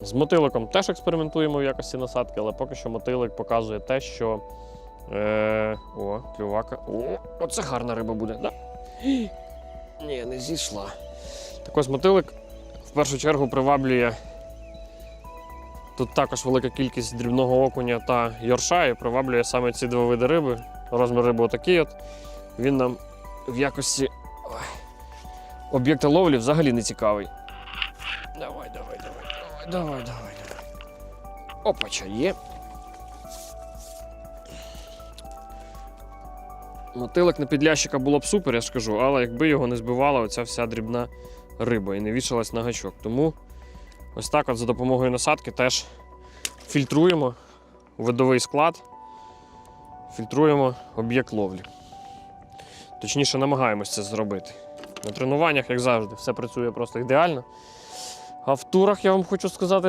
З мотиликом теж експериментуємо в якості насадки, але поки що мотилик показує те, що. Е, о, клювака. О, оце гарна риба буде, да? Ні, не зійшла. Так ось мотилик в першу чергу приваблює. Тут також велика кількість дрібного окуня та йорша і приваблює саме ці два види риби. Розмір риби отакий от. Він нам в якості об'єкта ловлі взагалі не цікавий. Давай, давай, давай, давай, давай, давай, давай. Опача, є. Мотилик на підлящика було б супер, я ж кажу, але якби його не збивала оця вся дрібна риба і не вішалась на гачок. Тому ось так от за допомогою насадки теж фільтруємо видовий склад, фільтруємо об'єкт ловлі. Точніше, намагаємось це зробити. На тренуваннях, як завжди, все працює просто ідеально. А в турах я вам хочу сказати,